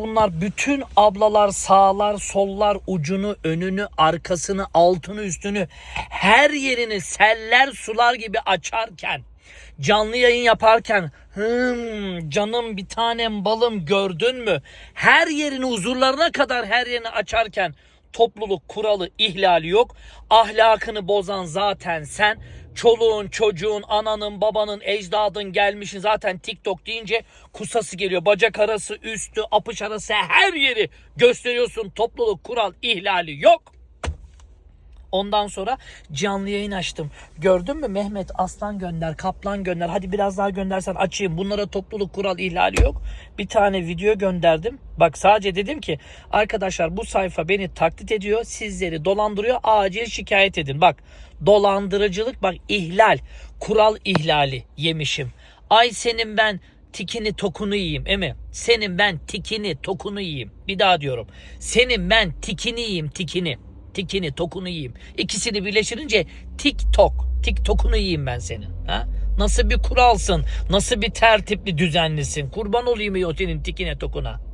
Bunlar bütün ablalar sağlar, sollar, ucunu, önünü, arkasını, altını, üstünü her yerini seller sular gibi açarken canlı yayın yaparken hım canım bir tanem balım gördün mü? Her yerini huzurlarına kadar her yerini açarken topluluk kuralı ihlali yok. Ahlakını bozan zaten sen. Çoluğun, çocuğun, ananın, babanın, ecdadın gelmişin zaten TikTok deyince kusası geliyor. Bacak arası, üstü, apış arası her yeri gösteriyorsun. Topluluk kural ihlali yok. Ondan sonra canlı yayın açtım. Gördün mü Mehmet Aslan gönder, Kaplan gönder. Hadi biraz daha göndersen açayım. Bunlara topluluk kural ihlali yok. Bir tane video gönderdim. Bak sadece dedim ki arkadaşlar bu sayfa beni taklit ediyor. Sizleri dolandırıyor. Acil şikayet edin. Bak dolandırıcılık bak ihlal. Kural ihlali yemişim. Ay senin ben tikini tokunu yiyeyim emi. Senin ben tikini tokunu yiyeyim. Bir daha diyorum. Senin ben tikini yiyeyim tikini. Tikini tokunu yiyeyim. İkisini birleştirince TikTok. TikTok'unu yiyeyim ben senin. Ha? Nasıl bir kuralsın? Nasıl bir tertipli düzenlisin? Kurban olayım ya senin tikine tokuna.